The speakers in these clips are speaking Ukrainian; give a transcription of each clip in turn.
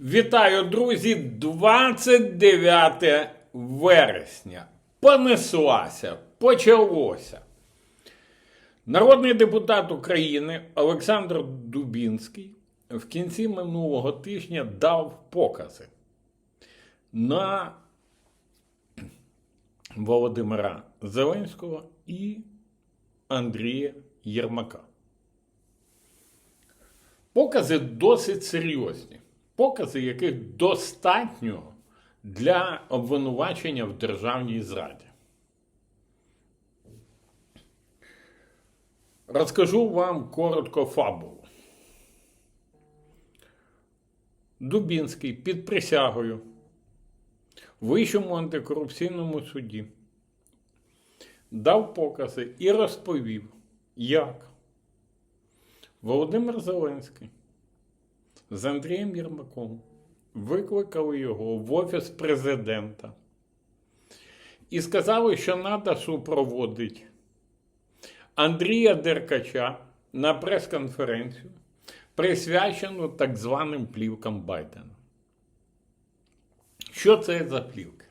Вітаю, друзі! 29 вересня. Понеслася, почалося. Народний депутат України Олександр Дубінський в кінці минулого тижня дав покази на Володимира Зеленського і Андрія Єрмака. Покази досить серйозні. Покази, яких достатньо для обвинувачення в державній зраді. Розкажу вам коротко фабулу. Дубінський під присягою в Вищому антикорупційному суді дав покази і розповів, як Володимир Зеленський з Андрієм Єрмаком викликали його в офіс президента і сказали, що треба супроводити Андрія Деркача на прес-конференцію, присвячену так званим плівкам Байдена. Що це за плівки?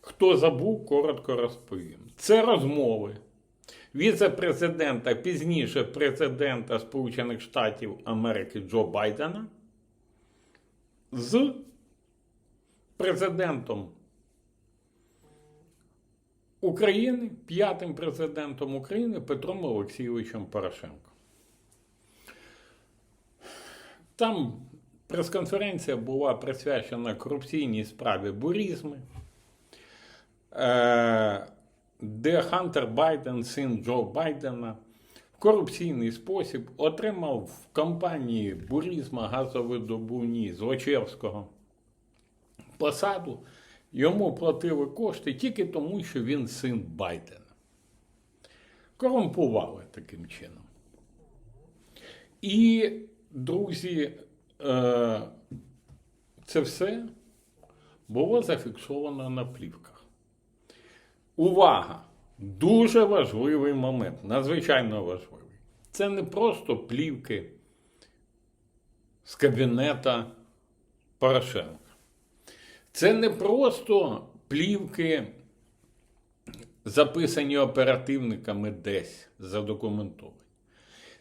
Хто забув, коротко розповім. Це розмови віце-президента, пізніше президента Сполучених Штатів Америки Джо Байдена з президентом України, п'ятим президентом України Петром Олексійовичем Порошенко. Там прес-конференція була присвячена корупційній справі бурізми. Е, де Хантер Байден, син Джо Байдена, в корупційний спосіб отримав в компанії Бурізма газовидобувні Злочевського посаду. Йому платили кошти тільки тому, що він син Байдена. Корумпували таким чином. І, друзі, е, це все було зафіксовано на плівках. Увага! Дуже важливий момент, надзвичайно важливий. Це не просто плівки з кабінета Порошенка. Це не просто плівки, записані оперативниками десь задокументовані.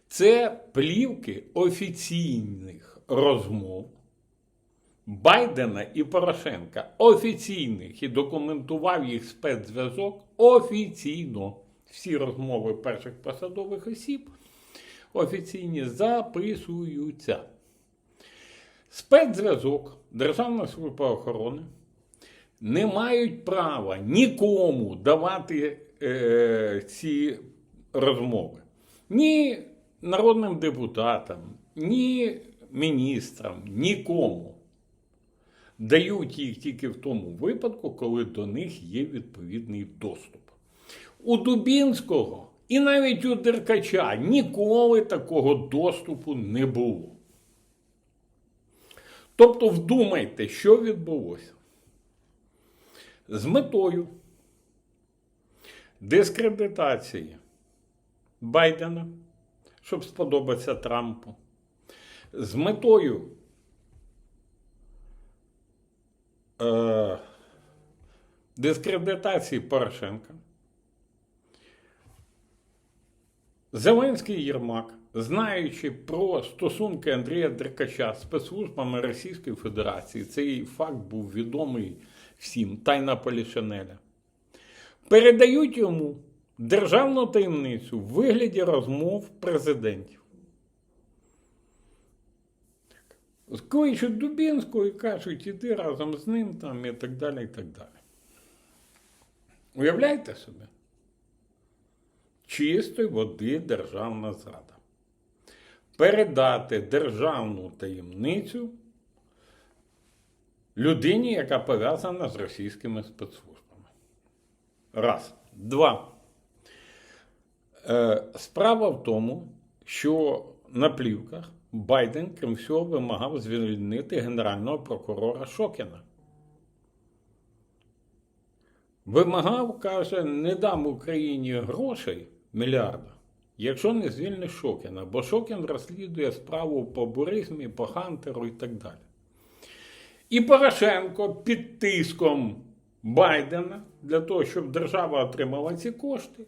Це плівки офіційних розмов Байдена і Порошенка офіційних і документував їх спецзв'язок офіційно. Всі розмови перших посадових осіб офіційні записуються. Спецзв'язок Державна служба охорони не мають права нікому давати е, ці розмови. Ні народним депутатам, ні міністрам, нікому дають їх тільки в тому випадку, коли до них є відповідний доступ. У Дубінського і навіть у Деркача ніколи такого доступу не було. Тобто вдумайте, що відбулося. З метою дискредитації Байдена, щоб сподобатися Трампу, з метою е, дискредитації Порошенка. Зеленський Єрмак, знаючи про стосунки Андрія Деркача з спецслужбами Російської Федерації, цей факт був відомий всім, тайна Полішинеля, передають йому державну таємницю в вигляді розмов президентів. Кличуть Дубінського і кажуть, іди разом з ним там і так далі, і так далі. Уявляєте собі? Чистої води державна зрада. Передати державну таємницю людині, яка пов'язана з російськими спецслужбами. Раз. Два. Е, справа в тому, що на плівках Байден, крім всього, вимагав звільнити генерального прокурора Шокіна. Вимагав, каже, не дам Україні грошей мільярда, якщо не звільниш Шокіна, бо Шокін розслідує справу по буризмі, по Хантеру і так далі. І Порошенко під тиском Байдена для того, щоб держава отримала ці кошти,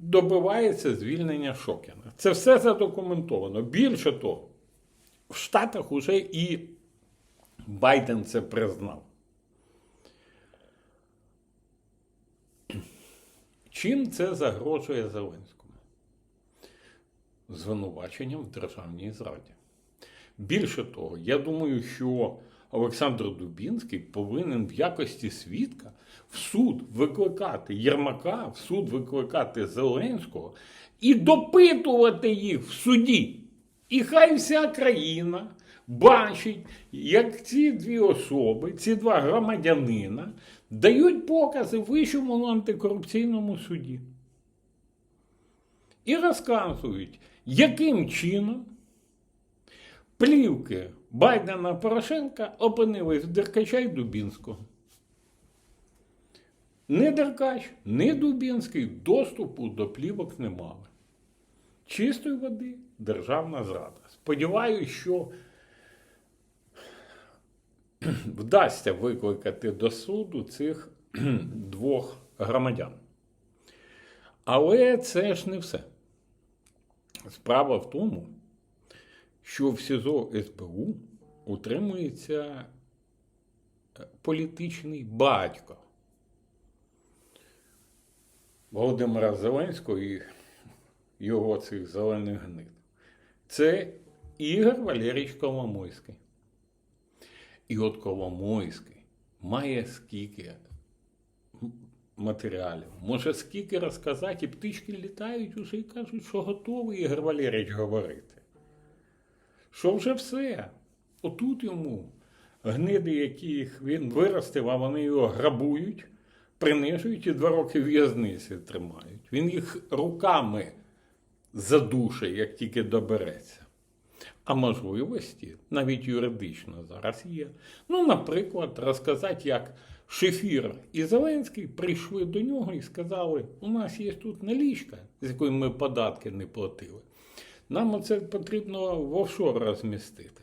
добивається звільнення Шокіна. Це все задокументовано. Більше того, в Штатах уже і Байден це признав. Чим це загрожує Зеленському? Звинуваченням в державній зраді. Більше того, я думаю, що Олександр Дубінський повинен в якості свідка в суд викликати Єрмака, в суд викликати Зеленського і допитувати їх в суді. І хай вся країна бачить, як ці дві особи, ці два громадянина дають покази Вищому антикорупційному суді. І розказують, яким чином плівки Байдена Порошенка опинились в Деркача і Дубінського. Ні Деркач, ні Дубінський доступу до плівок не мали. Чистої води державна зрада. Сподіваюсь, що вдасться викликати до суду цих двох громадян. Але це ж не все. Справа в тому, що в СІЗО СБУ утримується е, політичний батько Володимира Зеленського і його цих зелених гнид. Це Ігор Валерійович Коломойський. І от Коломойський має скільки матеріалів, може скільки розказати, і птички літають уже і кажуть, що готовий Ігор Валерійович говорити. Що вже все. Отут йому гниди, яких він виростив, а вони його грабують, принижують і два роки в'язниці тримають. Він їх руками задушить, як тільки добереться. А можливості навіть юридично зараз є. Ну, наприклад, розказати, як Шефір і Зеленський прийшли до нього і сказали: у нас є тут налічка, з якої ми податки не платили. Нам це потрібно в офшор розмістити.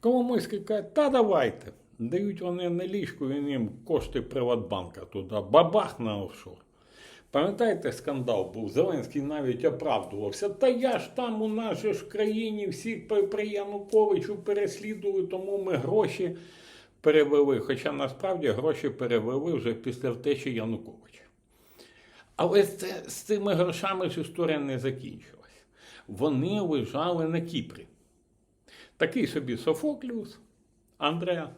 Коломойський каже, та давайте. Дають вони налічку, він їм кошти Приватбанка туди, бабах на офшор. Пам'ятаєте, скандал був? Зеленський навіть оправдувався. Та я ж там у нашій ж країні всіх при Януковичу переслідували, тому ми гроші перевели. Хоча насправді гроші перевели вже після втечі Януковича. Але це, з цими грошами ж історія не закінчилась. Вони лежали на Кіпрі. Такий собі Софокліус Андреа.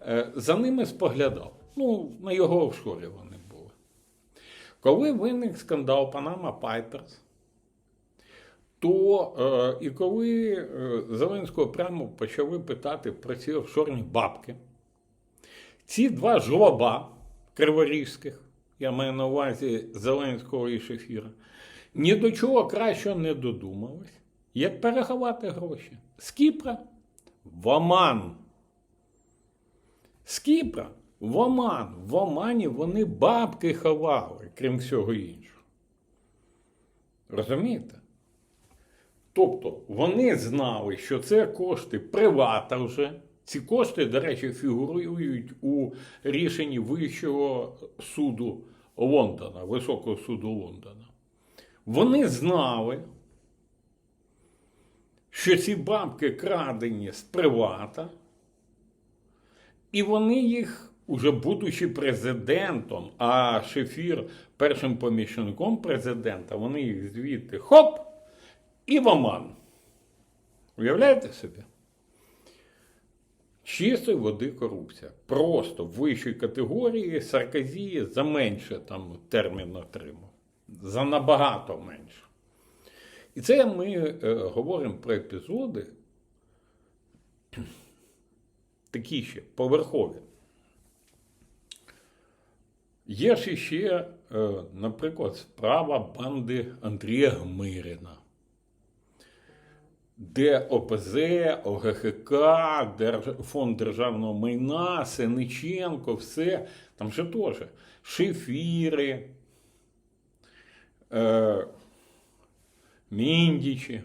Е, за ними споглядав. Ну, на його офшорі вони були. Коли виник скандал Панама Пайперс, то е, і коли е, Зеленського прямо почали питати про ці офшорні бабки, ці два жлоба криворізьких, я маю на увазі Зеленського і Шефіра, ні до чого краще не додумались, як переховати гроші. З Кіпра в Оман. З Кіпра в Оман. В Омані вони бабки ховали, крім всього іншого. Розумієте? Тобто вони знали, що це кошти привата вже. Ці кошти, до речі, фігурують у рішенні Вищого суду Лондона, Високого суду Лондона. Вони знали, що ці бабки крадені з привата, і вони їх, уже будучи президентом, а Шефір першим помічником президента, вони їх звідти хоп і в Оман. Уявляєте собі? Чистої води корупція. Просто в вищій категорії Сарказії за менше там термін отримав. За набагато менше. І це ми е, говоримо про епізоди, такі ще поверхові. Є ж ще, е, наприклад, справа банди Андрія Гмирина де ОПЗ, ОГХК. Фонд державного майна, Сениченко, все, там же теж шефіри, е... Міндічі.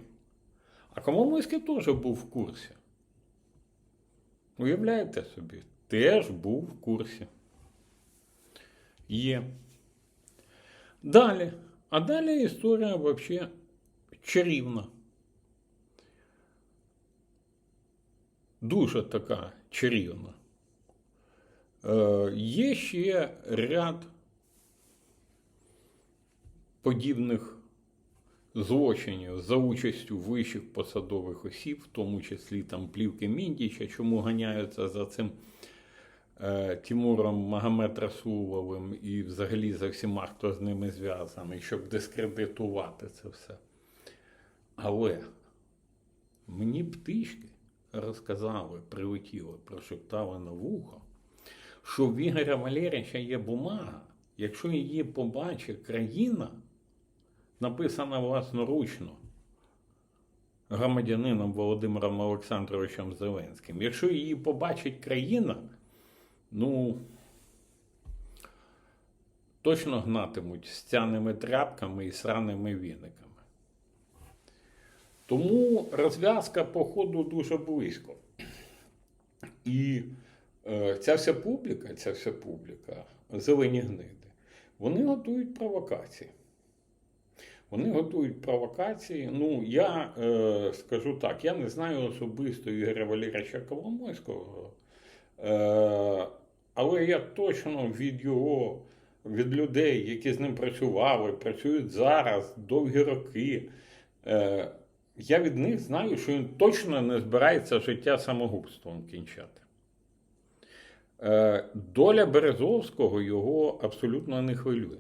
А Коломойський теж був в курсі. Уявляєте собі, теж був в курсі. Є. Далі. А далі історія взагалі чарівна. Дуже така чарівна. Е, є ще ряд подібних злочинів за участю вищих посадових осіб, в тому числі там плівки Міндіча, чому ганяються за цим е, Тимуром Магомед Расуловим і взагалі за всіма, хто з ними зв'язаний, щоб дискредитувати це все. Але мені птички розказали, прилетіли, прошептали на вухо, що в Ігоря Валерійовича є бумага, якщо її побачить країна, написана власноручно громадянином Володимиром Олександровичем Зеленським. Якщо її побачить країна, ну точно гнатимуть стяними тряпками і сраними віниками. Тому розв'язка, походу, дуже близько. І е, ця вся публіка, ця вся публіка, зелені гниди, вони готують провокації. Вони готують провокації. Ну, я е, скажу так, я не знаю особисто Ігоря Валерійовича Коломойського, е, але я точно від його, від людей, які з ним працювали, працюють зараз довгі роки. Е, я від них знаю, що він точно не збирається життя самогубством кінчати. Е, доля Березовського його абсолютно не хвилює.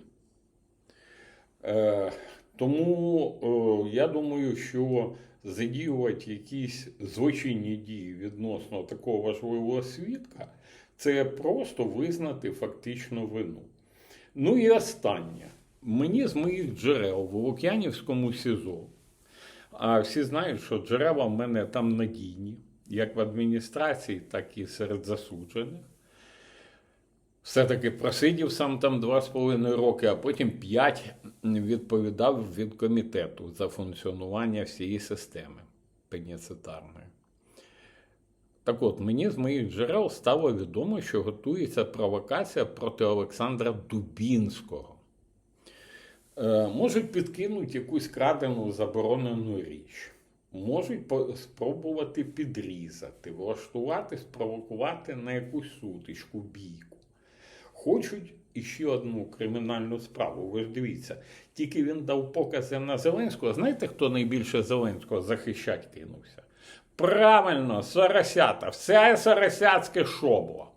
Е, тому е, я думаю, що задіювати якісь злочинні дії відносно такого важливого свідка, це просто визнати фактично вину. Ну і останнє. Мені з моїх джерел в Лук'янівському СІЗО, а всі знають, що джерела в мене там надійні, як в адміністрації, так і серед засуджених. Все-таки просидів сам там два з половиною роки, а потім п'ять відповідав від комітету за функціонування всієї системи пеніцитарної. Так от, мені з моїх джерел стало відомо, що готується провокація проти Олександра Дубінського. Е, можуть підкинути якусь крадену заборонену річ, можуть спробувати підрізати, влаштувати, спровокувати на якусь сутичку, бійку. Хочуть іще одну кримінальну справу. Ви ж дивіться, тільки він дав покази на Зеленського. Знаєте, хто найбільше Зеленського захищать кинувся? Правильно, Соросята, все соросяцьке шобло.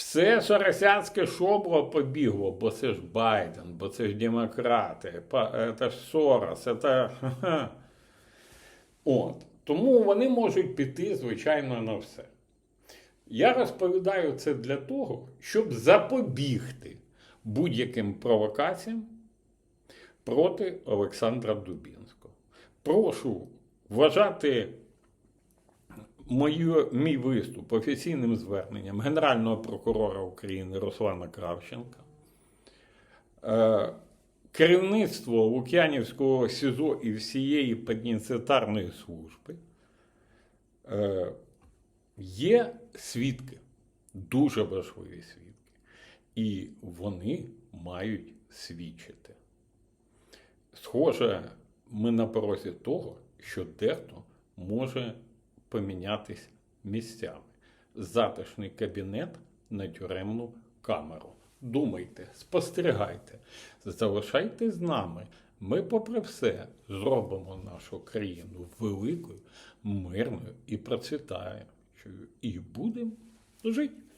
Все соросяцьке шобло побігло, бо це ж Байден, бо це ж демократи, це ж Сорос, це. От. Тому вони можуть піти, звичайно, на все. Я розповідаю це для того, щоб запобігти будь-яким провокаціям проти Олександра Дубінського. Прошу вважати мою, мій виступ офіційним зверненням Генерального прокурора України Руслана Кравченка. Е, Керівництво Лук'янівського СІЗО і всієї пенітенціарної служби е, є свідки, дуже важливі свідки, і вони мають свідчити. Схоже, ми на порозі того, що дехто може помінятись місцями. Затишний кабінет на тюремну камеру. Думайте, спостерігайте, залишайте з нами. Ми, попри все, зробимо нашу країну великою, мирною і процвітаючою. І будемо жити.